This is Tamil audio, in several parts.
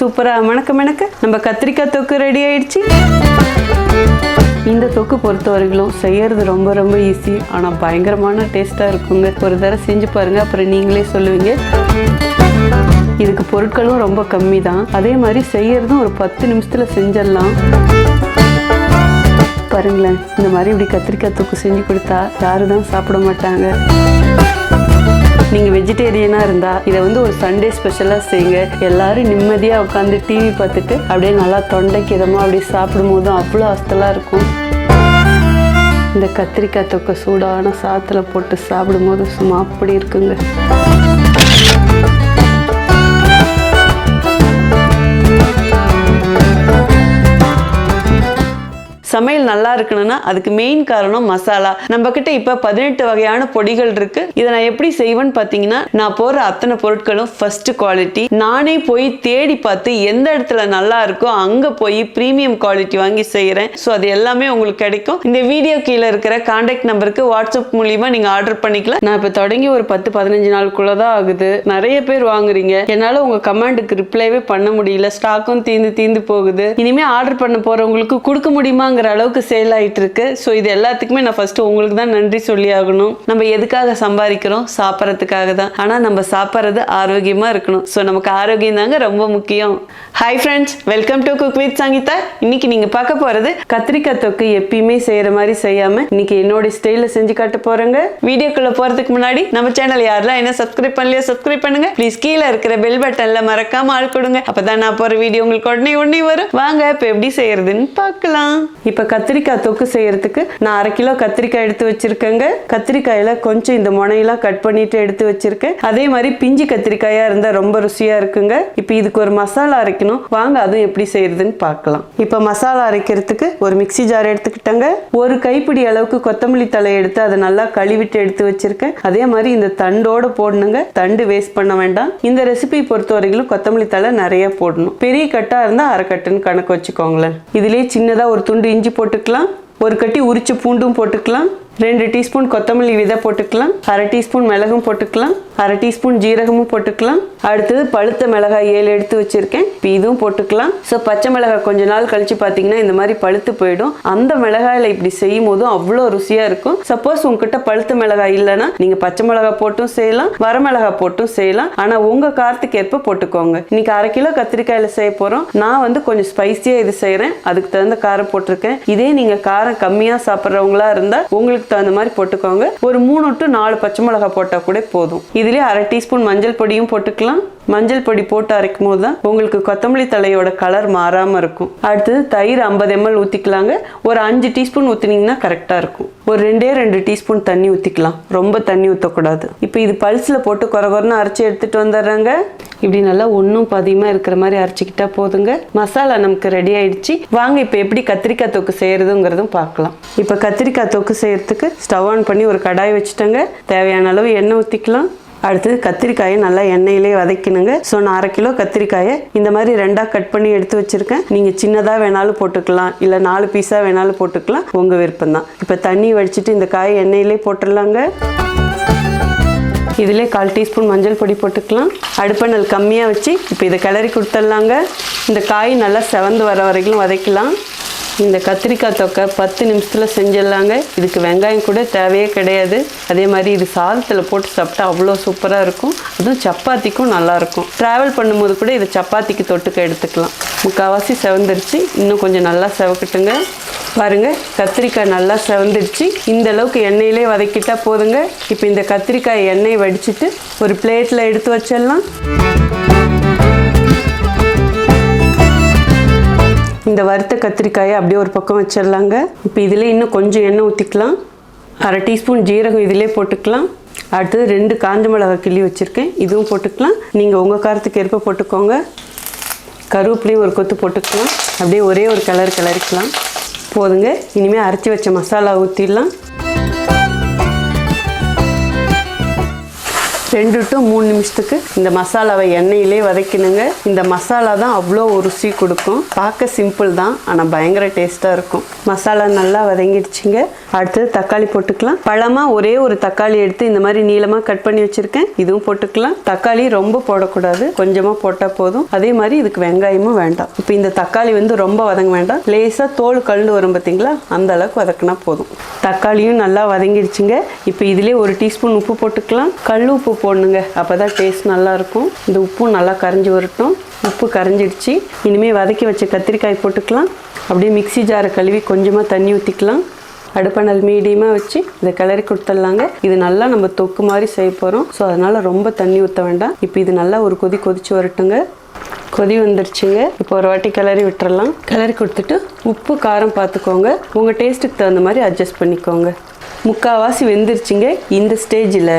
சூப்பராக மணக்க மணக்க நம்ம கத்திரிக்காய் தொக்கு ரெடி ஆயிடுச்சு. இந்த தொக்கு பொறுத்தவரைகளும் செய்யறது ரொம்ப ரொம்ப ஈஸி ஆனால் பயங்கரமான டேஸ்ட்டாக இருக்குங்க. ஒரு தடவை செஞ்சு பாருங்கள் அப்புறம் நீங்களே சொல்லுவீங்க. இதுக்கு பொருட்களும் ரொம்ப கம்மி தான் அதே மாதிரி செய்யறதும் ஒரு பத்து நிமிஷத்தில் செஞ்சிடலாம். பாருங்களேன். இந்த மாதிரி இப்படி கத்திரிக்காய் தொக்கு செஞ்சு கொடுத்தா யாரும் தான் சாப்பிட மாட்டாங்க. நீங்கள் வெஜிடேரியனாக இருந்தால் இதை வந்து ஒரு சண்டே ஸ்பெஷலாக செய்யுங்க. எல்லாரும் நிம்மதியாக உட்காந்து டிவி பார்த்துட்டு அப்படியே நல்லா தொண்டைக்கு இதமாக அப்படியே சாப்பிடும் போதும் அவ்வளோ அஸ்தலாக இருக்கும். இந்த கத்திரிக்காய் தொக்கை சூடான சாத்தில் போட்டு சாப்பிடும்போது சும்மா அப்படி இருக்குங்க. சமையல் நல்லா இருக்கணும்னா அதுக்கு மெயின் காரணம் மசாலா. நம்ம கிட்ட இப்ப பதினெட்டு வகையான பொடிகள் இருக்கு. இதை நான் எப்படி செய்வேன்னு பார்த்தீங்கன்னா நான் போற அத்தனை பொருட்களும் ஃபர்ஸ்ட் குவாலிட்டி நானே போய் தேடி பார்த்து எந்த இடத்துல நல்லா இருக்கோ அங்க போய் ப்ரீமியம் குவாலிட்டி வாங்கி செய்யறேன் ஸோ அது எல்லாமே உங்களுக்கு கிடைக்கும். இந்த வீடியோ கீழே இருக்கிற கான்டாக்ட் நம்பருக்கு வாட்ஸ்அப் மூலியமா நீங்க ஆர்டர் பண்ணிக்கலாம். நான் இப்போ தொடங்கி ஒரு பத்து பதினஞ்சு நாளுக்குள்ள தான் ஆகுது. நிறைய பேர் வாங்குறீங்க. என்னால உங்க கமெண்ட்டுக்கு ரிப்ளைவே பண்ண முடியல. ஸ்டாக்கும் தீந்து தீந்து போகுது. இனிமே ஆர்டர் பண்ண போறவங்களுக்கு கொடுக்க முடியுமாங்க முடியுமாங்கிற அளவுக்கு சேல் ஆயிட்டு இருக்கு ஸோ இது எல்லாத்துக்குமே நான் ஃபர்ஸ்ட் உங்களுக்கு தான் நன்றி சொல்லி ஆகணும். நம்ம எதுக்காக சம்பாதிக்கிறோம்? சாப்பிட்றதுக்காக தான். ஆனா நம்ம சாப்பிட்றது ஆரோக்கியமாக இருக்கணும். ஸோ நமக்கு ஆரோக்கியம் தாங்க ரொம்ப முக்கியம். Hi friends welcome to cook with Sangeetha. இன்னைக்கு நீங்கள் பார்க்க போறது கத்திரிக்காய் தொக்கு எப்பயுமே செய்கிற மாதிரி செய்யாம இன்னைக்கு என்னோட ஸ்டைல செஞ்சு காட்ட போகிறேங்க வீடியோக்குள்ளே போறதுக்கு முன்னாடி நம்ம சேனல் யாரெல்லாம் என்ன சப்ஸ்கிரைப் பண்ணலையோ சப்ஸ்கிரைப் பண்ணுங்க. ப்ளீஸ் கீழே இருக்கிற பெல் பட்டனில் மறக்காம ஆள் கொடுங்க. அப்பதான் நான் போற வீடியோ உங்களுக்கு உடனே உடனே வரும். வாங்க இப்போ எப்படி செய்யறதுன்னு பார்க்கலாம். இப்போ கத்திரிக்காய் தொக்கு செய்யறதுக்கு நான் அரை கிலோ கத்திரிக்காய் எடுத்து வச்சிருக்கேங்க. கத்திரிக்காயில கொஞ்சம் இந்த முனையெல்லாம் கட் பண்ணிட்டு எடுத்து வச்சிருக்கேன். அதே மாதிரி பிஞ்சு கத்திரிக்காயா இருந்தா ரொம்ப ருசியா இருக்குங்க. இப்போ இதுக்கு ஒரு மசாலா அரைக்கணும். வாங்க அதுவும் எப்படி செய்யறதுன்னு பார்க்கலாம். இப்போ மசாலா அரைக்கிறதுக்கு ஒரு மிக்ஸி ஜார் எடுத்துக்கிட்டேங்க. ஒரு கைப்பிடி அளவுக்கு கொத்தமல்லி தலை எடுத்து அதை நல்லா கழுவிட்டு எடுத்து வச்சிருக்கேன். அதே மாதிரி இந்த தண்டோட போடணுங்க. தண்டு வேஸ்ட் பண்ண வேண்டாம். இந்த ரெசிபி பொறுத்த வரைக்கும் கொத்தமல்லி தலை நிறைய போடணும். பெரிய கட்டா இருந்தா அரை கட்டுன்னு கணக்கு வச்சுக்கோங்களேன். இதுலயே சின்னதா ஒரு துண்டு இஞ்சி போட்டுக்கலாம் ஒரு கட்டி உரிச்ச பூண்டும் போட்டுக்கலாம் ரெண்டு டீஸ்பூன் கொத்தமல்லி விதை போட்டுக்கலாம் அரை டீஸ்பூன் மிளகும் போட்டுக்கலாம். அரை டீஸ்பூன் ஜீரகமும் போட்டுக்கலாம். அடுத்தது பழுத்த மிளகாய் ஏழு எடுத்து வச்சிருக்கேன். இப்போ இதுவும் போட்டுக்கலாம். ஸோ பச்சை மிளகாய் கொஞ்ச நாள் கழிச்சு பார்த்தீங்கன்னா இந்த மாதிரி பழுத்து போயிடும். அந்த மிளகாயில் இப்படி செய்யும் போதும் அவ்வளோ ருசியாக இருக்கும். சப்போஸ் உங்ககிட்ட பழுத்த மிளகாய் இல்லைன்னா நீங்கள் பச்சை மிளகாய் போட்டும் செய்யலாம். வரமிளகாய் போட்டும் செய்யலாம். ஆனால் உங்கள் காரத்துக்கு ஏற்ப போட்டுக்கோங்க. இன்னைக்கு அரை கிலோ கத்திரிக்காயில செய்ய போகிறோம் நான் வந்து கொஞ்சம் ஸ்பைஸியாக இது செய்கிறேன் அதுக்கு தகுந்த காரம் போட்டிருக்கேன். இதே நீங்கள் காரம் கம்மியாக சாப்பிட்றவங்களா இருந்தால் உங்களுக்கு தகுந்த மாதிரி போட்டுக்கோங்க. ஒரு மூணு டு நாலு பச்சை மிளகாய் போட்டால் கூட போதும். இது இதுலயே அரை டீஸ்பூன் மஞ்சள் பொடியும் போட்டுக்கலாம். மஞ்சள் பொடி போட்டு அரைக்கும் போது தான் உங்களுக்கு கொத்தமல்லி தலையோட கலர் மாறாம இருக்கும். அடுத்தது தயிர் ஐம்பது எம்எல் ஊற்றிக்கலாங்க ஒரு அஞ்சு டீஸ்பூன் ஊற்றினீங்கன்னா கரெக்டாக இருக்கும். ஒரு ரெண்டே ரெண்டு டீஸ்பூன் தண்ணி ஊற்றிக்கலாம் ரொம்ப தண்ணி ஊற்றக்கூடாது இப்போ இது பல்ஸில் போட்டு குறை அரைச்சி எடுத்துகிட்டு வந்துடுறாங்க. இப்படி நல்லா ஒன்றும் பதியமாக இருக்கிற மாதிரி அரைச்சிக்கிட்டா போதுங்க. மசாலா நமக்கு ரெடி ஆயிடுச்சு. வாங்க இப்போ எப்படி கத்திரிக்காய் தொக்கு செய்கிறதுங்கிறதும் பார்க்கலாம். இப்போ கத்திரிக்காய் தொக்கு செய்கிறதுக்கு ஸ்டவ் ஆன் பண்ணி ஒரு கடாய் வச்சுட்டோங்க. தேவையான அளவு எண்ணெய் ஊற்றிக்கலாம் அடுத்தது கத்திரிக்காயை நல்லா எண்ணெயிலே வதக்கணுங்க ஸோ நான் அரை கிலோ கத்திரிக்காயை இந்த மாதிரி ரெண்டாக கட் பண்ணி எடுத்து வச்சிருக்கேன். நீங்கள் சின்னதாக வேணாலும் போட்டுக்கலாம். இல்லை நாலு பீஸாக வேணாலும் போட்டுக்கலாம். உங்கள் விருப்பம் தான் இப்போ தண்ணி வடிச்சிட்டு இந்த காயை எண்ணெயிலே போட்டுடலாங்க. இதிலே கால் டீஸ்பூன் மஞ்சள் பொடி போட்டுக்கலாம். அடுப்பண்ணல் கம்மியாக வச்சு இப்போ இதை கிளறி கொடுத்துடலாங்க. இந்த காய் நல்லா செவந்து வர வரைக்கும் வதக்கலாம். இந்த கத்திரிக்காய் தொக்கை பத்து நிமிஷத்தில் செஞ்சிடலாங்க. இதுக்கு வெங்காயம் கூட தேவையே கிடையாது. அதே மாதிரி இது சாதத்தில் போட்டு சாப்பிட்டா அவ்வளோ சூப்பராக இருக்கும். அதுவும் சப்பாத்திக்கும் நல்லாயிருக்கும் ட்ராவல் பண்ணும்போது கூட இதை சப்பாத்திக்கு தொட்டுக்க எடுத்துக்கலாம். முக்கால்வாசி செவந்துருச்சு. இன்னும் கொஞ்சம் நல்லா செவக்கட்டுங்க. பாருங்க கத்திரிக்காய் நல்லா செவந்துடுச்சு இந்த அளவுக்கு எண்ணெயிலே வதக்கிட்டா போதுங்க. இப்போ இந்த கத்திரிக்காய் எண்ணெய் வடிச்சிட்டு ஒரு பிளேட்டில் எடுத்து வச்சிடலாம். இந்த வறுத்த கத்திரிக்காயை அப்படியே ஒரு பக்கம் வச்சிடலாங்க. இப்போ இதில் இன்னும் கொஞ்சம் எண்ணெய் ஊற்றிக்கலாம் அரை டீஸ்பூன் ஜீரகம் இதிலே போட்டுக்கலாம். அடுத்தது ரெண்டு காஞ்ச மிளகாய் கிள்ளி வச்சுருக்கேன். இதுவும் போட்டுக்கலாம். நீங்கள் உங்கள் காரத்துக்கு ஏற்ப போட்டுக்கோங்க. கருவேப்பிலையும் ஒரு கொத்து போட்டுக்கலாம். அப்படியே ஒரே ஒரு கலர் கிளறிக்கலாம். போதுங்க. இனிமேல் அரைச்சி வச்ச மசாலா ஊற்றிடலாம் ரெண்டு டு மூணு நிமிஷத்துக்கு இந்த மசாலாவை எண்ணெயிலே வதக்கினுங்க. இந்த மசாலா தான் அவ்வளோ ருசி கொடுக்கும். பார்க்க சிம்பிள் தான் ஆனால் பயங்கர டேஸ்ட்டாக இருக்கும். மசாலா நல்லா வதங்கிடுச்சுங்க. அடுத்தது தக்காளி போட்டுக்கலாம். பழமாக ஒரே ஒரு தக்காளி எடுத்து இந்த மாதிரி நீளமாக கட் பண்ணி வச்சுருக்கேன். இதுவும் போட்டுக்கலாம். தக்காளி ரொம்ப போடக்கூடாது. கொஞ்சமாக போட்டால் போதும். அதே மாதிரி இதுக்கு வெங்காயமும் வேண்டாம். இப்போ இந்த தக்காளி வந்து ரொம்ப வதங்க வேண்டாம். லேசாக தோல் கழுந்து வரும் பார்த்தீங்களா அந்த அளவுக்கு வதக்கினா போதும். தக்காளியும் நல்லா வதங்கிடுச்சுங்க. இப்போ இதிலே ஒரு டீஸ்பூன் உப்பு போட்டுக்கலாம். கல் உப்பு போடணுங்க. அப்போ தான் டேஸ்ட் நல்லா இருக்கும் இந்த உப்பும் நல்லா கரைஞ்சி வரட்டும். உப்பு கரைஞ்சிடுச்சு. இனிமேல் வதக்கி வச்ச கத்திரிக்காய் போட்டுக்கலாம். அப்படியே மிக்ஸி ஜாரை கழுவி கொஞ்சமாக தண்ணி ஊற்றிக்கலாம் அடுப்பணல் மீடியமாக வச்சு இதை கிளறி கொடுத்துடலாங்க. இது நல்லா நம்ம தொக்கு மாதிரி செய்ய போகிறோம் ஸோ அதனால் ரொம்ப தண்ணி ஊற்ற வேண்டாம். இப்போ இது நல்லா ஒரு கொதி கொதிச்சு வரட்டுங்க. கொதி வந்துருச்சுங்க. இப்போ ஒரு வாட்டி கிளறி விட்டுறலாம். கிளறி கொடுத்துட்டு உப்பு காரம் பார்த்துக்கோங்க. உங்கள் டேஸ்ட்டுக்கு தகுந்த மாதிரி அட்ஜஸ்ட் பண்ணிக்கோங்க. முக்கால்வாசி வெந்துருச்சுங்க இந்த ஸ்டேஜில்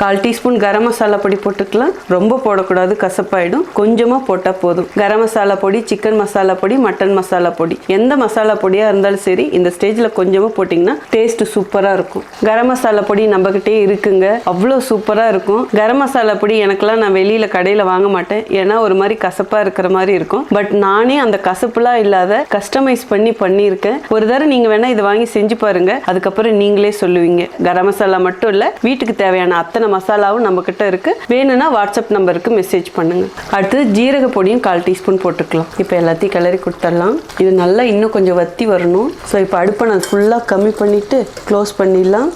கால் டீஸ்பூன் கரம் மசாலா பொடி போட்டுக்கலாம். ரொம்ப போடக்கூடாது கசப்பாயிடும். கொஞ்சமாக போட்டால் போதும். கரம் மசாலா பொடி சிக்கன் மசாலா பொடி மட்டன் மசாலா பொடி. எந்த மசாலா பொடியாக இருந்தாலும் சரி இந்த ஸ்டேஜில் கொஞ்சமாக போட்டிங்கன்னா டேஸ்ட் சூப்பராக இருக்கும். கரம் மசாலா பொடி நம்மக்கிட்டே இருக்குங்க. அவ்வளோ சூப்பராக இருக்கும். கரம் மசாலா பொடி எனக்கெல்லாம் நான் வெளியில் கடையில் வாங்க மாட்டேன். ஏன்னா ஒரு மாதிரி கசப்பாக இருக்கிற மாதிரி இருக்கும். பட் நானே அந்த கசப்புலாம் இல்லாத கஸ்டமைஸ் பண்ணி பண்ணியிருக்கேன். ஒரு தடவை நீங்கள் வேணால் இதை வாங்கி செஞ்சு பாருங்கள் அதுக்கப்புறம் நீங்களே சொல்லுவீங்க. கரம் மசாலா மட்டும் இல்லை வீட்டுக்கு தேவையான அத்தனை மசாலாவும் நம்ம கிட்ட இருக்கு. வேணும்னா வாட்ஸ்அப் நம்பருக்கு மெசேஜ் பண்ணுங்க. அடுத்தது ஜீரக பொடியும் கால் டீஸ்பூன் போட்டுக்கலாம். இப்போ எல்லாத்தையும் கிளறி கொடுத்துடலாம். இது நல்லா இன்னும் கொஞ்சம் வத்தி வரணும். ஸோ இப்போ அடுப்பை நான் ஃபுல்லாக கம்மி பண்ணிட்டு க்ளோஸ் பண்ணிடலாம்.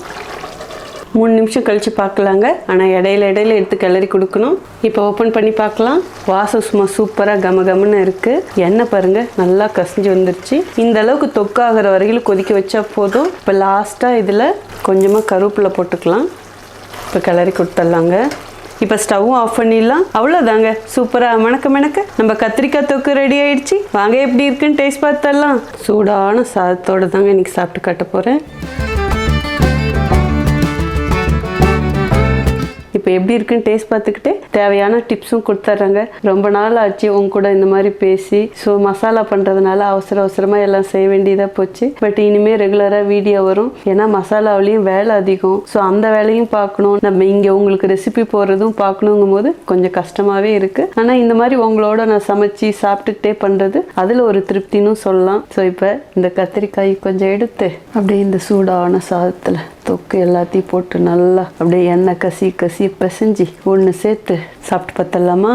மூணு நிமிஷம் கழித்து பார்க்கலாங்க. ஆனால் இடையில இடையில எடுத்து கிளறி கொடுக்கணும். இப்போ ஓப்பன் பண்ணி பார்க்கலாம். வாசம் சும்மா சூப்பராக கம கமன்னு இருக்குது எண்ணெய் பாருங்கள் நல்லா கசிஞ்சு வந்துருச்சு. இந்த அளவுக்கு தொக்காகிற வரையிலும் கொதிக்க வச்சா போதும். இப்போ லாஸ்ட்டாக இதில் கொஞ்சமாக கருவேப்பிலை போட்டுக்கலாம். இப்போ கிளறி கொடுத்துட்லாங்க. இப்போ ஸ்டவ்வும் ஆஃப் பண்ணிடலாம். அவ்வளோதாங்க சூப்பராக மணக்க மணக்க. நம்ம கத்திரிக்காய் தொக்கு ரெடி ஆயிடுச்சு. வாங்க எப்படி இருக்குன்னு டேஸ்ட் பார்த்துடலாம். சூடான சாதத்தோடு தாங்க இன்றைக்கி சாப்பிட்டு காட்ட போகிறேன் இப்போ எப்படி இருக்குன்னு டேஸ்ட் பார்த்துக்கிட்டு தேவையான டிப்ஸும் கொடுத்துட்றாங்க. ரொம்ப நாள் ஆச்சு உங்க கூட இந்த மாதிரி பேசி. ஸோ மசாலா பண்ணுறதுனால அவசர அவசரமாக எல்லாம் செய்ய வேண்டியதாக போச்சு. பட் இனிமேல் ரெகுலராக வீடியோ வரும். ஏன்னா மசாலாவிலையும் வேலை அதிகம். ஸோ அந்த வேலையும் பார்க்கணும். நம்ம இங்கே உங்களுக்கு ரெசிபி போடுறதும் பார்க்கணுங்கும் போது கொஞ்சம் கஷ்டமாகவே இருக்குது ஆனால் இந்த மாதிரி உங்களோட நான் சமைச்சு சாப்பிட்டுக்கிட்டே பண்ணுறது அதில் ஒரு திருப்தின்னு சொல்லலாம். ஸோ இப்போ இந்த கத்திரிக்காய் கொஞ்சம் எடுத்து அப்படியே இந்த சூடான சாதத்தில் தொக்கு எல்லாத்தையும் போட்டு நல்லா அப்படியே எண்ணெய் கசி கசி பிசைஞ்சு ஒன்று சேர்த்து சாப்பிட்டு பார்த்தலாமா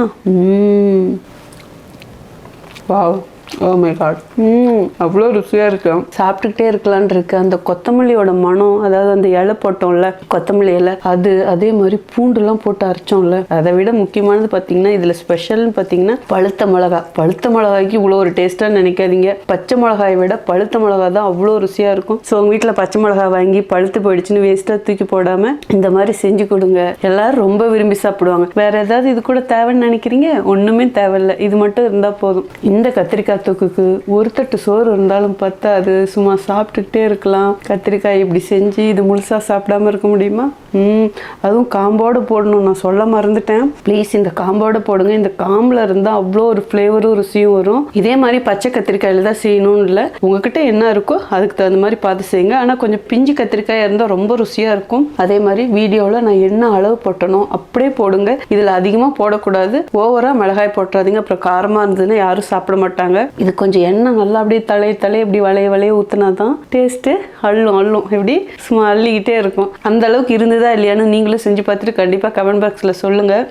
wow. Oh my God hmm. அவ்வளோ ருசியாக இருக்கு. சாப்பிட்டுக்கிட்டே இருக்கலான் இருக்கு. அந்த கொத்தமல்லியோட மனம் அதாவது அந்த இலை போட்டோம்ல கொத்தமல்லி இலை அது அதே மாதிரி பூண்டுலாம் போட்டு அரைச்சோம்ல. அதை விட முக்கியமானது பார்த்தீங்கன்னா இதில் ஸ்பெஷல்னு பார்த்தீங்கன்னா பழுத்த மிளகா. பழுத்த மிளகாய்க்கு இவ்வளோ ஒரு டேஸ்ட்டாக நினைக்காதீங்க. பச்சை மிளகாயை விட பழுத்த மிளகா தான் அவ்வளோ ருசியாக இருக்கும். ஸோ உங்கள் வீட்டில் பச்சை மிளகா வாங்கி பழுத்து போயிடுச்சுன்னு வேஸ்ட்டாக தூக்கி போடாமல் இந்த மாதிரி செஞ்சு கொடுங்க. எல்லாரும் ரொம்ப விரும்பி சாப்பிடுவாங்க. வேற ஏதாவது இது கூட தேவைன்னு நினைக்கிறீங்க? ஒன்றுமே தேவையில்லை. இது மட்டும் இருந்தால் போதும். இந்த கத்திரிக்காய் தொக்குக்கு ஒரு தட்டு சோறு இருந்தாலும் பத்தாது. சும்மா சாப்பிட்டுக்கிட்டே இருக்கலாம். கத்திரிக்காய் இப்படி செஞ்சு இது முழுசாக சாப்பிடாம இருக்க முடியுமா? ம். அதுவும் காம்போடு போடணும். நான் சொல்ல மறந்துட்டேன். ப்ளீஸ் இந்த காம்போடு போடுங்க. இந்த காம்பில் இருந்தால் அவ்வளோ ஒரு ஃப்ளேவரும் ருசியும் வரும். இதே மாதிரி பச்சை கத்திரிக்காயில் தான் செய்யணும்னு இல்லை. உங்ககிட்ட என்ன இருக்கோ அதுக்கு தகுந்த மாதிரி பார்த்து செய்யுங்க. ஆனால் கொஞ்சம் பிஞ்சு கத்திரிக்காய் இருந்தால் ரொம்ப ருசியாக இருக்கும். அதே மாதிரி வீடியோவில் நான் என்ன அளவு போட்டனோ அப்படியே போடுங்க. இதில் அதிகமாக போடக்கூடாது. ஓவராக மிளகாய் போட்டுறாதீங்க. அப்புறம் காரமாக இருந்ததுன்னா யாரும் சாப்பிட மாட்டாங்க. இது கொஞ்சம் எண்ணெய் நல்லா அப்படியே தலை தலை இப்படி வளைய வளைய ஊற்றினா தான் டேஸ்ட்டு அள்ளும் அள்ளும். இப்படி சும்மா அள்ளிக்கிட்டே இருக்கும். அந்த அளவுக்கு இருந்ததா இல்லையான்னு நீங்களும் செஞ்சு பார்த்துட்டு கண்டிப்பாக கமெண்ட் பாக்ஸில் சொல்லுங்கள்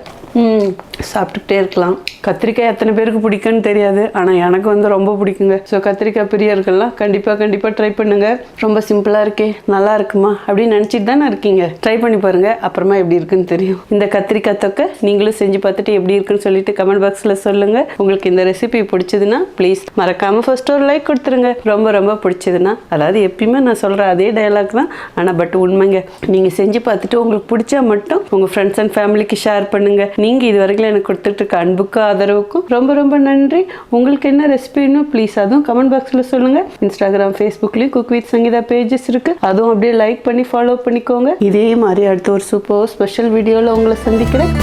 சாப்பிட்டுக்கிட்டே இருக்கலாம். கத்திரிக்காய் எத்தனை பேருக்கு பிடிக்குன்னு தெரியாது. ஆனால் எனக்கு வந்து ரொம்ப பிடிக்குங்க. ஸோ கத்திரிக்காய் பிரியர்கள்லாம் கண்டிப்பாக கண்டிப்பாக ட்ரை பண்ணுங்க. ரொம்ப சிம்பிளாக இருக்கே நல்லா இருக்குமா? அப்படின்னு நினச்சிட்டு தானே இருக்கீங்க. ட்ரை பண்ணி பாருங்க அப்புறமா எப்படி இருக்குன்னு தெரியும். இந்த கத்திரிக்காய் தொக்கை நீங்களும் செஞ்சு பார்த்துட்டு எப்படி இருக்குன்னு சொல்லிட்டு கமெண்ட் பாக்ஸில் சொல்லுங்க. உங்களுக்கு இந்த ரெசிபி பிடிச்சதுன்னா ப்ளீஸ் மறக்காமல் ஃபர்ஸ்ட் ஒரு லைக் கொடுத்துருங்க. ரொம்ப ரொம்ப பிடிச்சதுன்னா அதாவது எப்பயுமே நான் சொல்கிற அதே டயலாக் தான். ஆனால் பட் உண்மைங்க. நீங்கள் செஞ்சு பார்த்துட்டு உங்களுக்கு பிடிச்சா மட்டும் உங்கள் ஃப்ரெண்ட்ஸ் அண்ட் ஃபேமிலிக்கு ஷேர் பண்ணுங்கள் நீங்கள் இது வரைக்கும் எனக்கு கொடுத்துட்டு இருக்க அன்புக்கும் ஆதரவுக்கும் ரொம்ப ரொம்ப நன்றி. உங்களுக்கு என்ன ரெசிபின்னு ப்ளீஸ் அதுவும் கமெண்ட் பாக்ஸில் சொல்லுங்கள் இன்ஸ்டாகிராம் ஃபேஸ்புக்லேயும் குக் வித் சங்கீதா பேஜஸ் இருக்குது அதுவும் அப்படியே லைக் பண்ணி ஃபாலோ பண்ணிக்கோங்க. இதே மாதிரி அடுத்த ஒரு சூப்பர் ஸ்பெஷல் வீடியோவில் உங்களை சந்திக்கிறேன்.